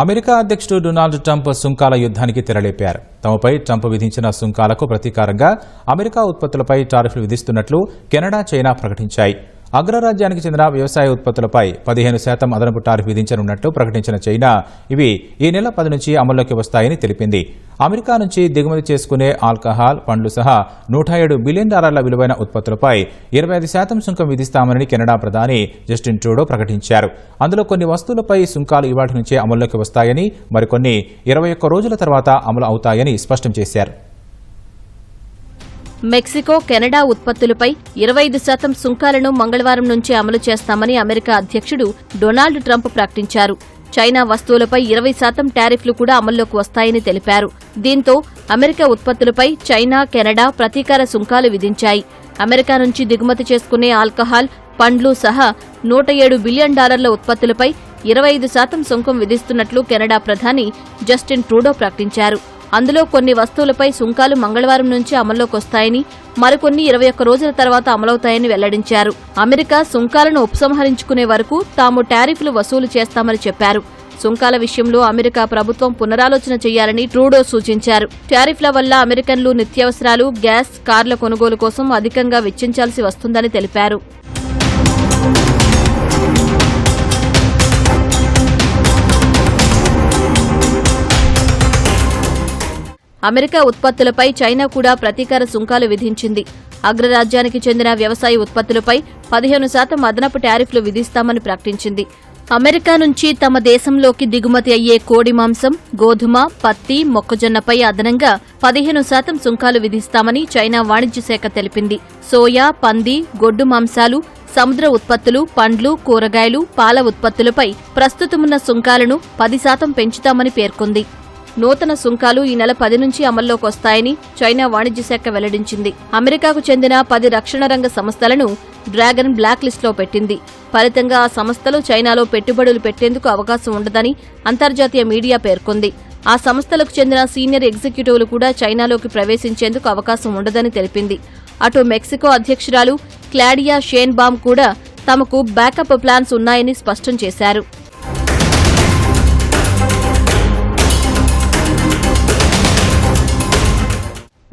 America అధ్యక్షుడు Donald Trump సుంకాల యుద్ధానికి తెరలేపారు. తమపై ట్రంప్ విధించిన సుంకాలకు ప్రతీకారంగా అమెరికా ఉత్పత్తులపై టారిఫ్లు విధిస్తున్నట్లు కెనడా చైనా ప్రకటించాయి. అగ్రరాజ్యానికి చెందిన వ్యవసాయ ఉత్పత్తులపై పదిహేను శాతం అదనపు టారిఫ్ విధించనున్నట్లు ప్రకటించిన చైనా ఇవి ఈ నెల పది నుంచి అమల్లోకి వస్తాయని తెలిపింది. అమెరికా నుంచి దిగుమతి చేసుకునే ఆల్కహాల్ పండ్లు సహా నూట ఏడు బిలియన్ డాలర్ల విలువైన ఉత్పత్తులపై ఇరవై ఐదు శాతం సుంకం విధిస్తామని కెనడా ప్రధాని జస్టిన్ ట్రూడో ప్రకటించారు. అందులో కొన్ని వస్తువులపై సుంకాలు ఇవాటి నుంచే అమల్లోకి వస్తాయని మరికొన్ని ఇరవై ఒక్క రోజుల తర్వాత అమలు అవుతాయని స్పష్టం చేశారు. మెక్సికో కెనడా ఉత్పత్తులపై ఇరవై ఐదు శాతం సుంకాలను మంగళవారం నుంచి అమలు చేస్తామని అమెరికా అధ్యక్షుడు డొనాల్డ్ ట్రంప్ ప్రకటించారు. చైనా వస్తువులపై ఇరవై శాతం టారిఫ్లు కూడా అమల్లోకి వస్తాయని తెలిపారు. దీంతో అమెరికా ఉత్పత్తులపై చైనా కెనడా ప్రతీకార సుంకాలు విధించాయి. అమెరికా నుంచి దిగుమతి చేసుకునే ఆల్కహాల్ పండ్లు సహా నూట ఏడు బిలియన్ డాలర్ల ఉత్పత్తులపై ఇరవై ఐదు శాతం సుంకం విధిస్తున్నట్లు కెనడా ప్రధాని జస్టిన్ ట్రూడో ప్రకటించారు. అందులో కొన్ని వస్తువులపై సుంకాలు మంగళవారం నుంచి అమల్లోకి వస్తాయని మరికొన్ని ఇరవై ఒక్క రోజుల తర్వాత అమలవుతాయని వెల్లడించారు. అమెరికా సుంకాలను ఉపసంహరించుకునే వరకు తాము టారిఫ్లు వసూలు చేస్తామని చెప్పారు. సుంకాల విషయంలో అమెరికా ప్రభుత్వం పునరాలోచన చేయాలని ట్రూడో సూచించారు. టారిఫ్ల వల్ల అమెరికన్లు నిత్యావసరాలు గ్యాస్ కార్ల కొనుగోలు కోసం అధికంగా వెచ్చించాల్సి వస్తుందని తెలిపారు. అమెరికా ఉత్పత్తులపై చైనా కూడా ప్రతీకార సుంకాలు విధించింది. అగ్రరాజ్యానికి చెందిన వ్యవసాయ ఉత్పత్తులపై పదిహేను శాతం అదనపు టారిఫ్లు విధిస్తామని ప్రకటించింది. అమెరికా నుంచి తమ దేశంలోకి దిగుమతి అయ్యే కోడి మాంసం గోధుమ పత్తి మొక్కజొన్నపై అదనంగా పదిహేను శాతం సుంకాలు విధిస్తామని చైనా వాణిజ్య శాఖ తెలిపింది. సోయా పంది గొడ్డు మాంసాలు సముద్ర ఉత్పత్తులు పండ్లు కూరగాయలు పాల ఉత్పత్తులపై ప్రస్తుతమున్న సుంకాలను పది శాతం పెంచుతామని పేర్కొంది. నూతన సుంకాలు ఈ నెల పది నుంచి అమల్లోకి వస్తాయని చైనా వాణిజ్య శాఖ వెల్లడించింది. అమెరికాకు చెందిన పది రక్షణ రంగ సంస్థలను డ్రాగన్ బ్లాక్ లిస్టులో పెట్టింది. ఫలితంగా ఆ సంస్థలు చైనాలో పెట్టుబడులు పెట్టేందుకు అవకాశం ఉండదని అంతర్జాతీయ మీడియా పేర్కొంది. ఆ సంస్థలకు చెందిన సీనియర్ ఎగ్జిక్యూటివ్లు కూడా చైనాలోకి ప్రవేశించేందుకు అవకాశం ఉండదని తెలిపింది. అటు మెక్సికో అధ్యక్షురాలు క్లాడియా షేన్బామ్ కూడా తమకు బ్యాకప్ ప్లాన్స్ ఉన్నాయని స్పష్టం చేశారు.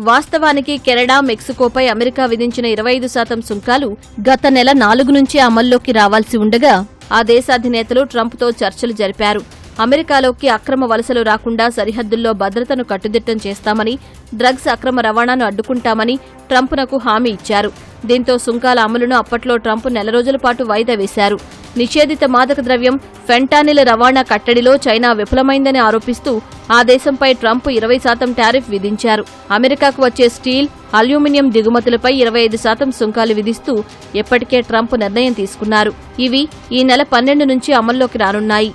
వాస్తవానికి కెనడా మెక్సికోపై అమెరికా విధించిన ఇరవై ఐదు శాతం సుంకాలు గత నెల నాలుగు నుంచే అమల్లోకి రావాల్సి ఉండగా ఆ దేశాధినేతలు ట్రంప్తో చర్చలు జరిపారు. అమెరికాలోకి అక్రమ వలసలు రాకుండా సరిహద్దుల్లో భద్రతను కట్టుదిట్టం చేస్తామని డ్రగ్స్ అక్రమ రవాణాను అడ్డుకుంటామని ట్రంప్నకు హామీ ఇచ్చారు. దీంతో సుంకాల అమలును అప్పట్లో ట్రంప్ నెల రోజుల పాటు వాయిదా వేశారు. నిషేధిత మాదక ద్రవ్యం ఫెంటానిల్ రవాణా కట్టడిలో చైనా విఫలమైందని ఆరోపిస్తూ ఆ దేశంపై ట్రంప్ ఇరవై శాతం టారిఫ్ విధించారు. అమెరికాకు వచ్చే స్టీల్ అల్యూమినియం దిగుమతులపై ఇరవై ఐదు శాతం సుంకాలు విధిస్తూ ఎప్పటికే ట్రంప్ నిర్ణయం తీసుకున్నారు. ఇవి ఈ నెల పన్నెండు నుంచి అమల్లోకి రానున్నాయి.